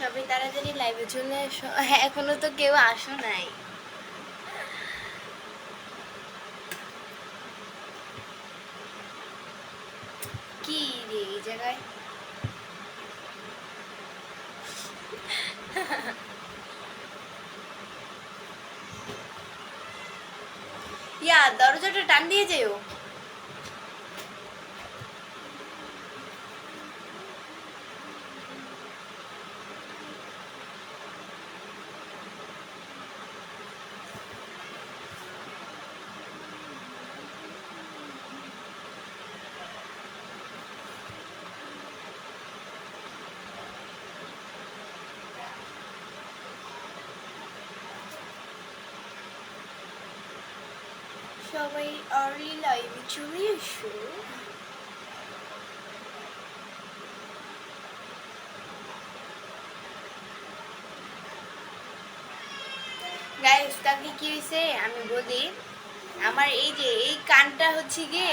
সবাই তাড়াতাড়ি লাইভে চলে এসো। হ্যাঁ, এখনও তো কেউ আসো নাই। কি রে এই জায়গায়? ইয়া দরজাটা টান দিয়ে যেও সবাই আর্লি লাইভে চলে এসো কালকে কি হয়েছে আমি বলি, আমার এই যে, এই কানটা হচ্ছে গিয়ে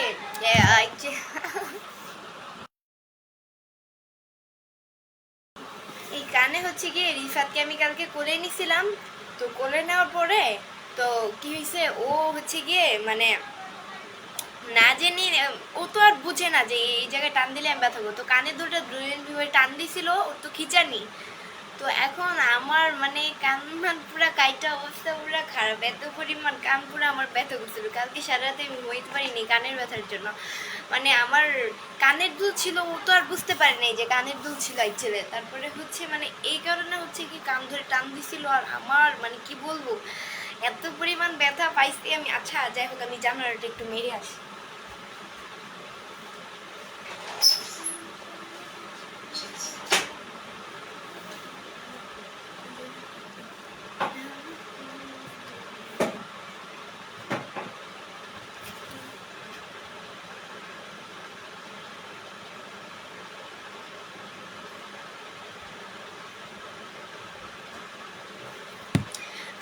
এই কানে হচ্ছে গিয়ে রিফাতকে আমি কালকে কোলে নিছিলাম, তো কোলে নেওয়ার পরে, তো কি হয়েছে ও হচ্ছে গিয়ে মানে না জেনে, ও তো আর বুঝে না যে এই জায়গায় টান দিলে আমি ব্যথা করব। তো কানের দুটো টান দিছিল, ও তো খিচানি। তো এখন আমার মানে কান মান পুরা কাইটা অবস্থা পুরা খারাপ। এত পরিমাণ কান পুরো আমার ব্যথা করছিল। কালকে সারা রাতে আমি ঘুমাইতে পারিনি কানের ব্যথার জন্য। মানে আমার কানের দুল ছিল, ও তো আর বুঝতে পারে নাই যে কানের দুল ছিল এক ছেলে তারপরে হচ্ছে মানে এই কারণে হচ্ছে কি কান ধরে টান দিছিল আর আমার মানে কি বলব? এত পরিমাণ ব্যথা পাইছি আমি। আচ্ছা যাই হোক, আমি জানালাটা একটু মেরে আসি।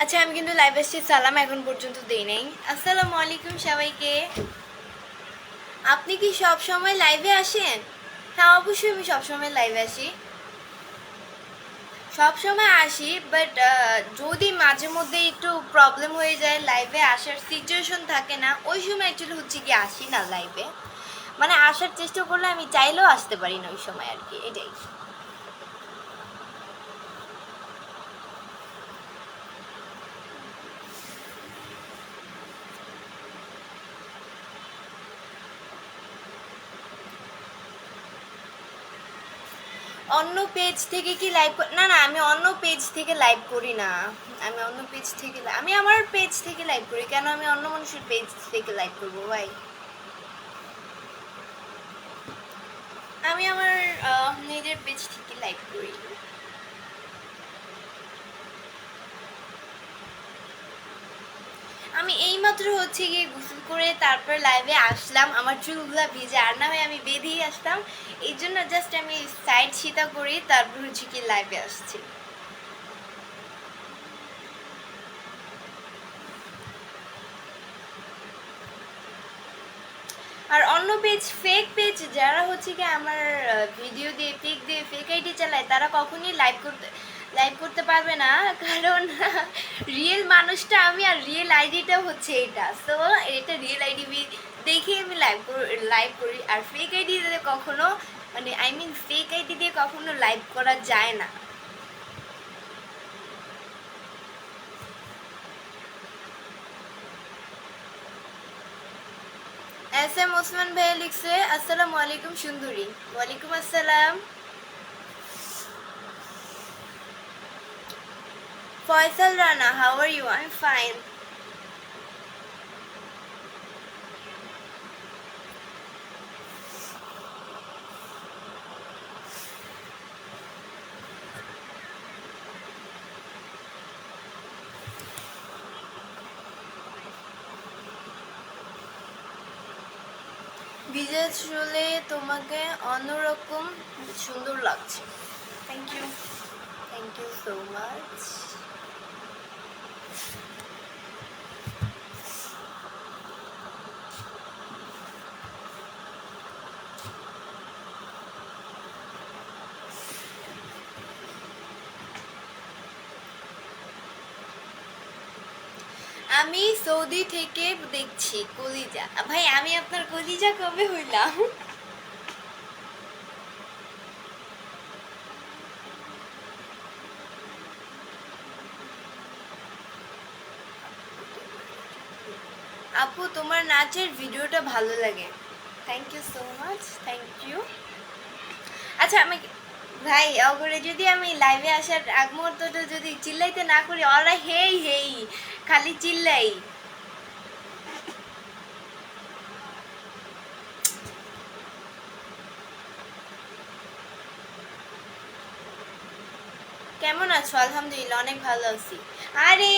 আচ্ছা আমি কিন্তু লাইভ এসেছি, সালাম এখন পর্যন্ত দেই নাই। আসসালামু আলাইকুম সবাইকে। আপনি কি সব সময় লাইভে আসেন? হ্যাঁ অবশ্যই আমি সব সময় লাইভে আসি। সব সময় আসি বাট যদি মাঝে মধ্যে একটু প্রবলেম হয়ে যায় লাইভে আসার সিচুয়েশন থাকে না, ওই সময় অ্যাকচুয়ালি হচ্ছে কি আসি না লাইভে মানে আসার চেষ্টা করলে আমি চাইলেও আসতে পারি না ওই সময় আর কি, এটাই অন্য পেজ থেকে কি লাইভ না না, আমি অন্য পেজ থেকে লাইভ করি না। আমি অন্য পেজ থেকে আমি আমার পেজ থেকে লাইভ করি, কেন আমি অন্য মানুষের পেজ থেকে লাইভ করব, ভাই? আমি আমার নিজের পেজ থেকে লাইভ করি। আমি এইমাত্র হচ্ছে গিয়ে গোসল করে তারপর লাইভে আসলাম। আমার চুলগুলা ভিজে আর না হয় আমি বেঁধেই আসতাম। এই জন্য জাস্ট আমি সাইড সীতা করি, তারপর হচ্ছে কি লাইভে আসছি। আর অন্য পেজ ফেক পেজ যারা হচ্ছে কি আমার ভিডিও দিয়ে পিক দিয়ে ফেক আইডি চালায়, তারা কখনই লাইভ করতে লাইভ করতে পারবে না, কারণ রিয়েল মানুষটা আমি আর রিয়েল আইডিটা হচ্ছে এটা। সো এটা রিয়েল আইডি দেখে আমি লাইভ লাইভ করি। আর ফেক আইডি দিয়ে কখনো মানে আই মিন ফেক আইডি দিয়ে কখনো লাইভ করা যায় না। এস এম ওসমান ভাইয়া লিখছে, আসসালামু আলাইকুম সুন্দরী। ওয়ালাইকুম আসসালাম। Faisal Rana how are you I fine বিজয় চলে তোমাকে অন্যরকম সুন্দর লাগছে। Thank you Thank you so much. আমি সৌদি থেকে দেখছি কলিজা ভাই, আমি আপনার কলিজা কবে হইলাম আপু, তোমার নাচের ভিডিওটা ভালো লাগে। Thank you so much thank you আচ্ছা আমি ভাই, অগরে যদি আমি লাইভে আসার আগ মুহূর্তটা যদি চিল্লাইতে না করি, ওরা হেই হেই, খালি চিল্লাই। কেমন আছো? আলহামদুলিল্লাহ, অনেক ভালো আছি। আরে!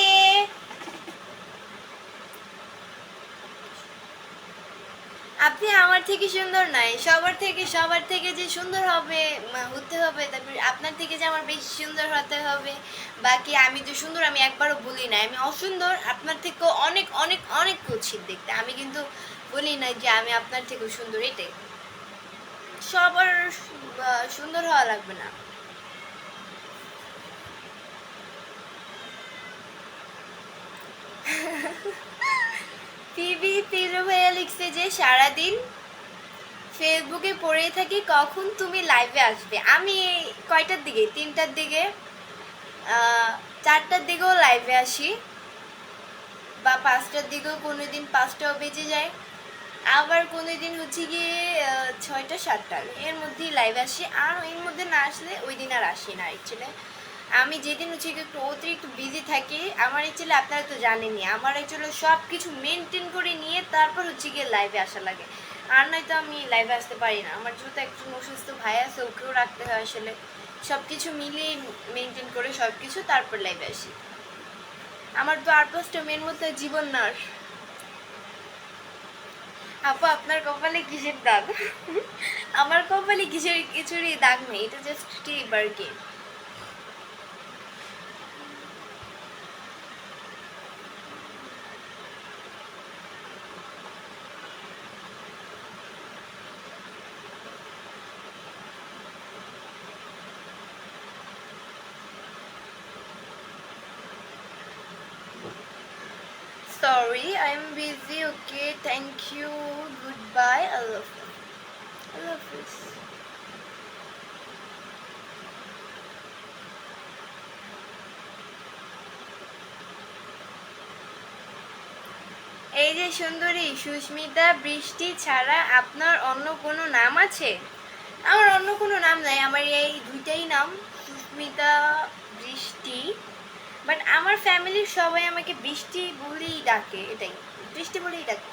আপনি আমার থেকে সুন্দর নাই, সবার থেকে সবার থেকে যে সুন্দর হবে হতে হবে, তারপর আপনার থেকে যে আমার বেশি সুন্দর হতে হবে, বাকি আমি যে সুন্দর আমি একবারও বলি না আমি অসুন্দর, আপনার থেকেও অনেক অনেক অনেক কুচ্ছিত দেখতে, আমি কিন্তু বলি না যে আমি আপনার থেকেও সুন্দর, এটাই। সবার সুন্দর হওয়া লাগবে না। পিবি পিরু ভাইয়া লিখছে যে সারাদিন ফেসবুকে পড়েই থাকি, কখন তুমি লাইভে আসবে? আমি কয়টার দিকে? তিনটার দিকে চারটার দিকেও লাইভে আসি। বা পাঁচটার দিকেও কোনো দিন পাঁচটাও বেজে যায়। আবার কোনো দিন হচ্ছে গিয়ে ছয়টা, সাতটা। এর মধ্যেই লাইভ আসি। আর এর মধ্যে না আসলে ওই দিন আর আসি না অ্যাকচুয়ালি আমি যেদিন হচ্ছে একটু অতিরিক্ত বিজি থাকি, আমার অ্যাকচুয়ালি আপনারা তো জানেনই, আমার অ্যাকচুয়ালি সব কিছু মেনটেন করে নিয়ে তারপর হচ্ছে গিয়ে লাইভে আসা লাগে। আর নয়তো আমি লাইভে আসতে পারি না। আমার যেহেতু একজন অসুস্থ ভাই আছে, ওকেও রাখতে হয় আসলে। সব কিছু মিলিয়ে মেনটেন করে সব কিছু তারপর লাইভে আসি। আমার পারপাসটা মেন মধ্যে জীবন নার আপু, আপনার কপালে কিসের দাগ? আমার কপালে কিসের কিছুরই দাগ নেই, এটা জাস্ট টিপ আর Sorry, I'm busy. Okay, thank you. Goodbye. I love you. I love you. এই যে সুন্দরী সুস্মিতা বৃষ্টি ছাড়া আপনার অন্য কোনো নাম আছে আমার অন্য কোনো নাম নাই আমার এই দুইটাই নাম সুস্মিতা বাট আমার ফ্যামিলির সবাই আমাকে বৃষ্টি বলেই ডাকে, এটাই। বৃষ্টি বলেই ডাকে।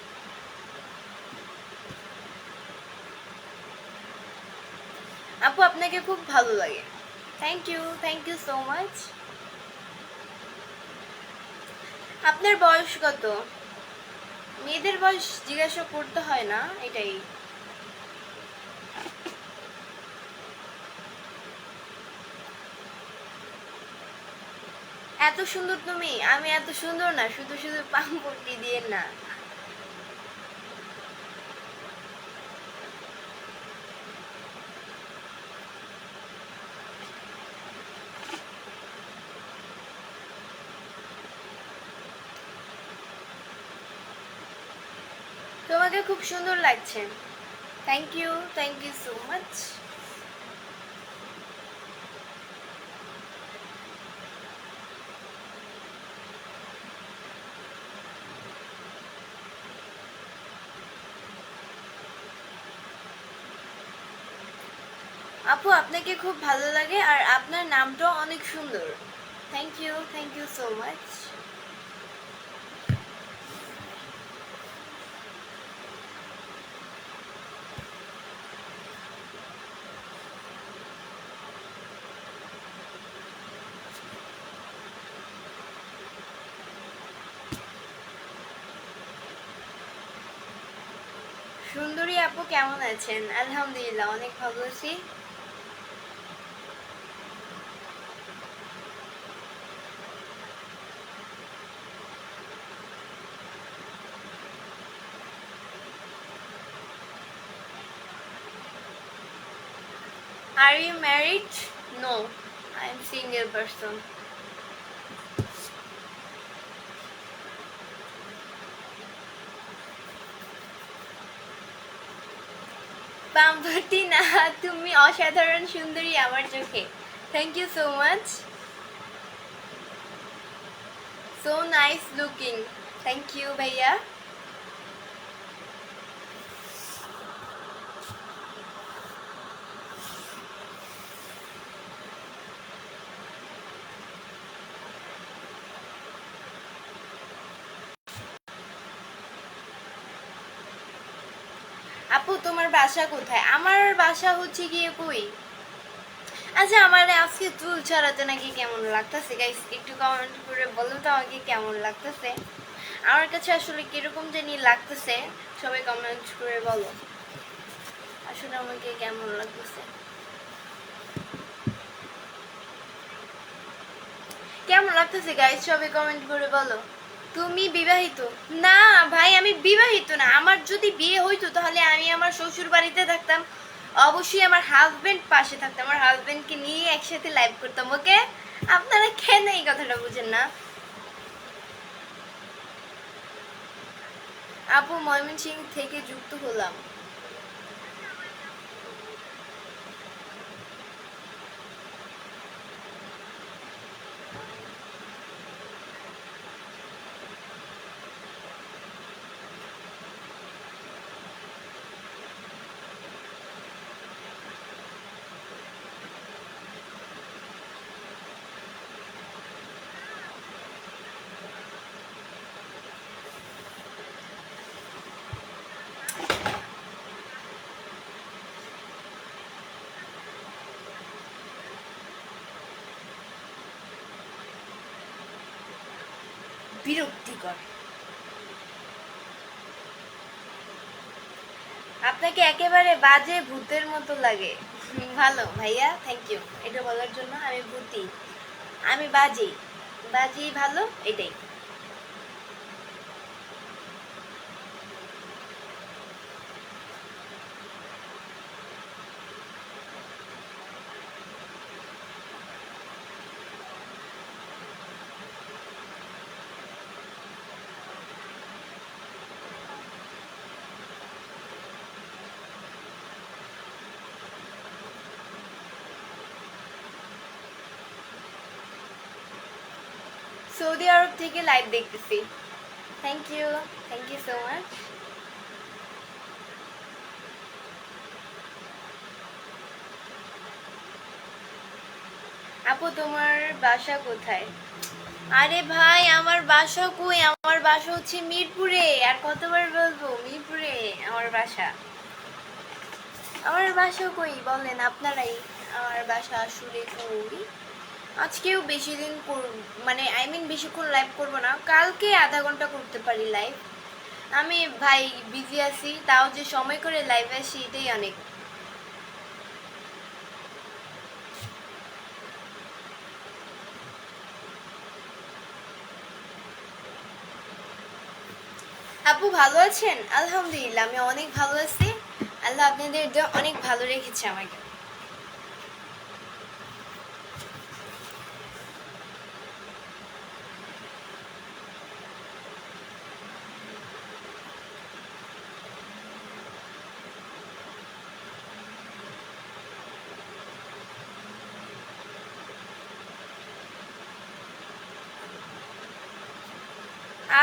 আপু, আপনাকে খুব ভালো লাগে। Thank you thank you so much আপনার বয়স কত? মেয়েদের বয়স জিজ্ঞাসা করতে হয় না, এটাই। এত সুন্দর তুমি, আমি এত সুন্দর না, শুধু শুধু পাম পট্টি দিয়ে না। তোমাকে খুব সুন্দর লাগছে। Thank you thank you so much আপনাকে খুব ভালো লাগে আর আপনার নামটাও অনেক সুন্দর। Thank you thank you so much সুন্দরী আপু কেমন আছেন? আলহামদুলিল্লাহ, অনেক ভালো আছি। are you married? No, I'm single person. Bambutina, to me, Oshadharan Shundari, our joke. Thank you so much. So nice looking. Thank you, Bhaiya. বাসা কোথায়? আমার বাসা হচ্ছে গিয়ে কই? আচ্ছা আমার আজকে চুল ছাড়াতে নাকি কেমন লাগতেছে? গাইস একটু কমেন্ট করে বলো তো আমাকে কেমন লাগতেছে? আমার কাছে আসলে কীরকম জানি লাগতেছে? সবাই কমেন্ট করে বলো। আসলে আমাকে কেমন লাগতেছে? কেমন লাগতেছে গাইস সবাই কমেন্ট করে বলো। তুমি বিবাহিত? না, ভাই, আমি বিবাহিত না। আমার যদি বিয়ে হইতো, তাহলে আমি আমার শ্বশুর বাড়িতে থাকতাম। অবশ্যই আমার হাজবেন্ড পাশে থাকতাম। আমার হাজবেন্ডকে নিয়ে একসাথে লাইভ করতাম, ওকে? আপনারা কেন এই কথাটা বুঝেন না? আপু ময়মনসিং থেকে যুক্ত হলাম। বিরক্তিকর। আপনাকে একেবারে বাজে ভূতের মতো লাগে। ভালো, ভাইয়া থ্যাংক ইউ এটা বলার জন্য আমি ভূতি। আমি বাজি। বাজি ভালো, এটাই। সৌদি আরব থেকে লাইভ দেখতেছি। Thank you thank you so much আপু, তোমার বাসা কোথায়? আরে ভাই, আমার বাসা কই? আমার বাসা হচ্ছে মিরপুরে। আর কতবার বলব, মিরপুরে আমার বাসা। আমার বাসা কই? বলেন, আপনারাই। আমার বাসা আসলে কই? আজকেও বেশি দিন মানে আই মিন বেশিক্ষণ লাইভ করব না। কালকে আধা ঘণ্টা করতে পারি লাইভ আমি ভাই বিজি আছি, তাও যে সময় করে লাইভ আসি, এটাই অনেক। আপু ভালো আছেন? আলহামদুলিল্লাহ, আমি অনেক ভালো আছি। আল্লাহ আপনাদের অনেক ভালো রেখেছে আমাকে।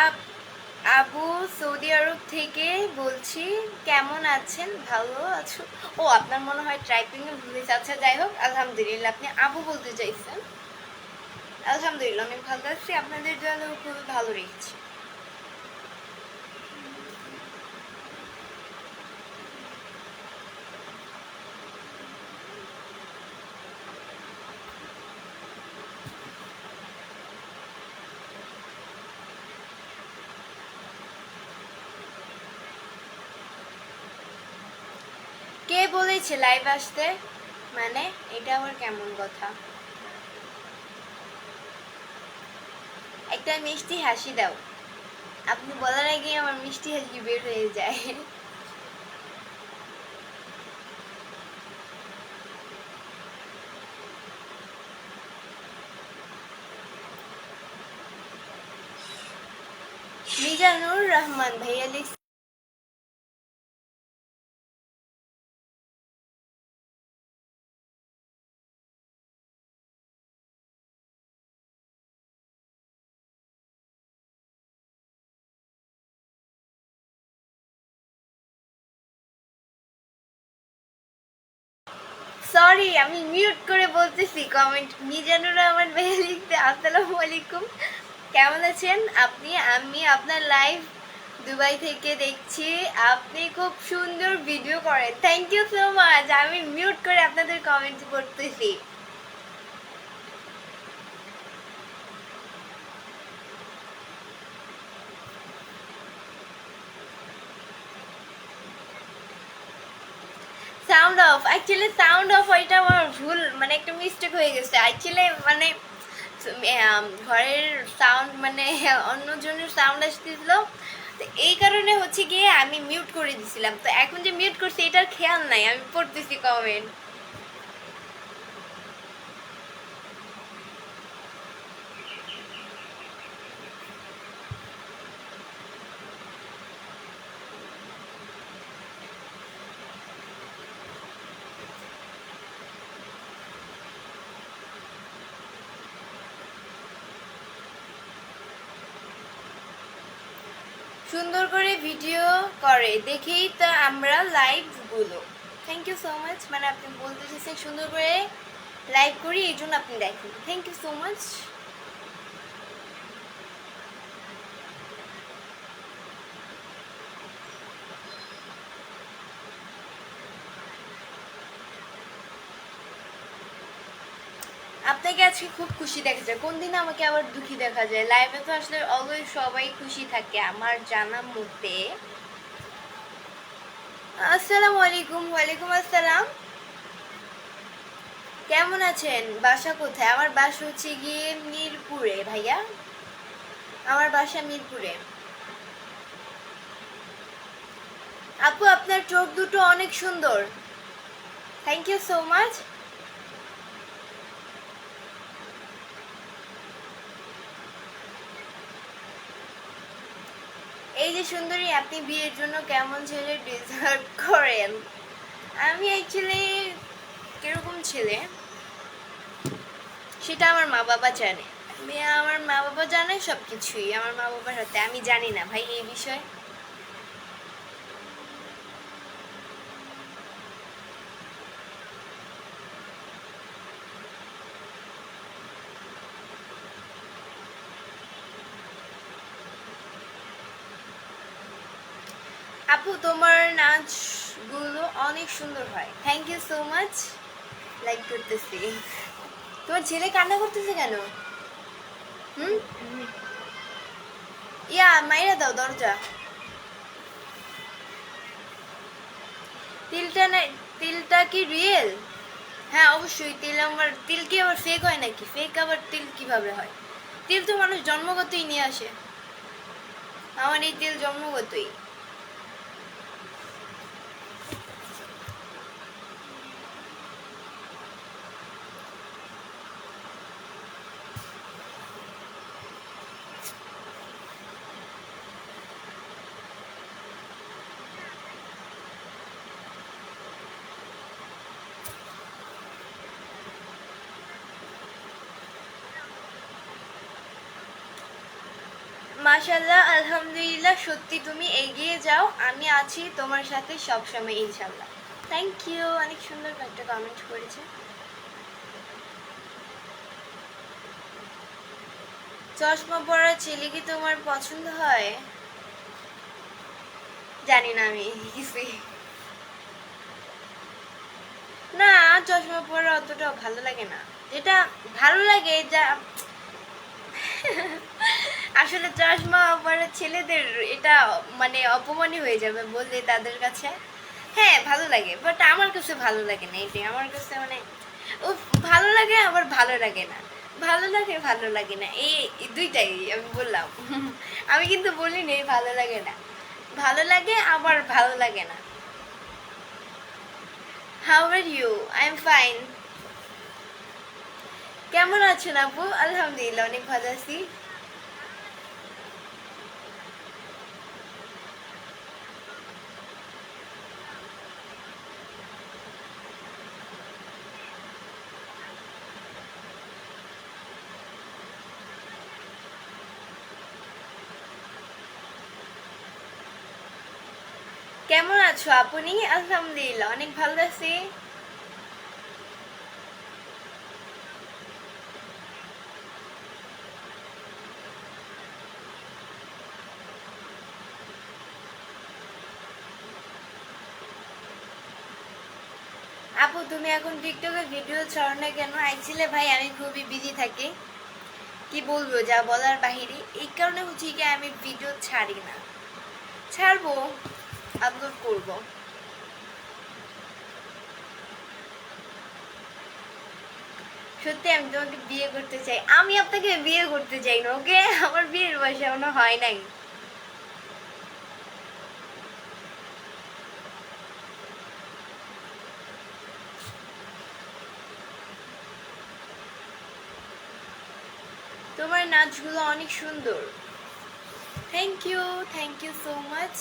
আপ আবু সৌদি আরব থেকে বলছি, কেমন আছেন? ভালো আছো? ও, আপনার মনে হয় ট্রাইপিংয়ে ভুলে যাচ্ছে যাই হোক, আলহামদুলিল্লাহ, আপনি আবু বলতে চাইছেন। আলহামদুলিল্লাহ আমি ভালো আছি। আপনাদের জন্য খুবই ভালো রেখেছি। বলেছে লাইভ আসতে মানে এটা আবার কেমন কথা? একটা মিষ্টি হাসি দাও। আপনি বলার আগে আমার মিষ্টি হাসি বের হয়ে যায়। মিজানুর রহমান ভাইয়া লিখছে সরি আমি মিউট করে বলতেছি। কমেন্ট মিজানুর আমার লিখতে। আসসালামু আলাইকুম। কেমন আছেন আপনি? আমি আপনার লাইভ দুবাই থেকে দেখছি। আপনি খুব সুন্দর ভিডিও করেন। থ্যাংক ইউ সো মাচ আমি মিউট করে আপনাদের কমেন্ট করতেছি sound off actually sound off ওইটা আমার ভুল মানে একটা মিস্টেক হয়ে গেছে। অ্যাকচুয়ালি মানে ঘরের সাউন্ড মানে অন্যজনের সাউন্ড আসতেছিল। তো এই কারণে হচ্ছে গিয়ে আমি মিউট করে দিছিলাম। তো এখন যে মিউট করছি, এটার খেয়াল নাই। আমি পড়তেছি কমেন্ট সুন্দর করে ভিডিও করে, দেখেই তো আমরা লাইভ বলো থ্যাংক ইউ সো মাচ মানে আপনি বলতে চাইছেন সুন্দর করে লাইভ করি, এই জন্য আপনি দেখেন। থ্যাংক ইউ সো মাচ আপনাকে আজকে খুব খুশি দেখা যায়। কোন দিন আমাকে আবার দুঃখী দেখা যায়? লাইভে তো আসলে অলওয়েজ সবাই খুশি থাকে। আমার জানা মতে আসসালামু আলাইকুম, ওয়ালাইকুম আসসালাম। কেমন আছেন? বাসা কোথায়? আমার বাসা হচ্ছে গিয়ে মিরপুরে, ভাইয়া। আমার বাসা মিরপুরে। আপু, আপনার চোখ দুটো অনেক সুন্দর। থ্যাংক ইউ সো মাচ যে সুন্দরী, আপনি বিয়ের জন্য কেমন ছেলে ডিজার্ভ করেন? আমি অ্যাকচুয়ালি কীরকম ছেলে? সেটা আমার মা বাবা জানে। আমি আমার মা বাবা জানে সব কিছুই আমার মা বাবার হাতে। আমি জানি না ভাই এই বিষয়ে। আপু, তোমার নাচগুলো অনেক সুন্দর হয়। Thank you so much like করতেছি। তোমার ছেলে কান্না করতেছে কেন? হুম? ইয়া, মাইরা দাও দরজা। তিলটা না, তিলটা কি রিয়েল হ্যাঁ অবশ্যই, তিল আমার, তিল কি আবার ফেক হয় নাকি? ফেক আবার তিল কীভাবে হয়? তিল তো মানুষ জন্মগতই নিয়ে আসে। আমার এই তিল জন্মগতই। মাশাল্লাহ আলহামদুলিল্লাহ। সত্যি তুমি এগিয়ে যাও, আমি আছি তোমার সাথে সবসময় ইনশাল্লাহ থ্যাংক ইউ অনেক সুন্দর একটা কমেন্ট করেছে। চশমা পরা ছেলে কি তোমার পছন্দ হয়? জানি না আমি না, চশমা পরা অতটা ভালো লাগে না। যেটা ভালো লাগে, যা আসলে চশমা আমার ছেলেদের এটা মানে অপমানই হয়ে যাবে বললে তাদের কাছে। হ্যাঁ ভালো লাগে বাট আমার কাছে ভালো লাগে না এটাই। আমার কাছে মানে ও ভালো লাগে আবার ভালো লাগে না। ভালো লাগে ভালো লাগে না। এই দুইটাই আমি বললাম। আমি কিন্তু বলিনি ভালো লাগে না। ভালো লাগে আবার ভালো লাগে না। How are you I am fine কেমন আছেন আপু? আলহামদুলিল্লাহ অনেক ভালো আছি। কেমন আছো আপনি? আলহামদুলিল্লাহ অনেক ভালো আছি। তুমি এখন টিকটকে ভিডিও ছাড়ো না কেন? অ্যাকচুয়ালি ভাই, আমি খুবই বিজি থাকি। কি বলব, যা বলার বাহিরে। এই কারণে হচ্ছে কি, আমি ভিডিও ছাড়ি না। ছাড়বো আপলোড করব। সত্যি, আমি তোমাকে বিয়ে করতে চাই। আমি আপনাকে বিয়ে করতে চাই না, ওকে? আমার বিয়ের বয়স এখনও হয় নাই তোমার নাচগুলো অনেক সুন্দর। Thank you thank you so much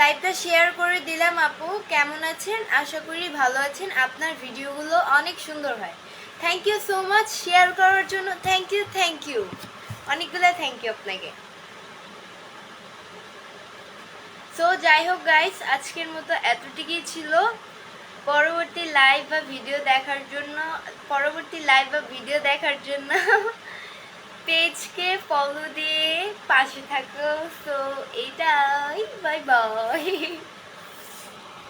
লাইভটা শেয়ার করে দিলাম আপু। কেমন আছেন? আশা করি ভালো আছেন। আপনার ভিডিওগুলো অনেক সুন্দর হয়। Thank you so much share করার জন্য থ্যাংক ইউ থ্যাংক ইউ অনেকগুলো থ্যাংক ইউ আপনাকে। সো যাই হোক গাইস আজকের মতো এতটুকুই ছিল। পরবর্তী লাইভ বা ভিডিও দেখার জন্য, পরবর্তী লাইভ বা ভিডিও দেখার জন্য পেজকে ফলো দিয়ে পাশে থাকো। সো এটাই বাই বাই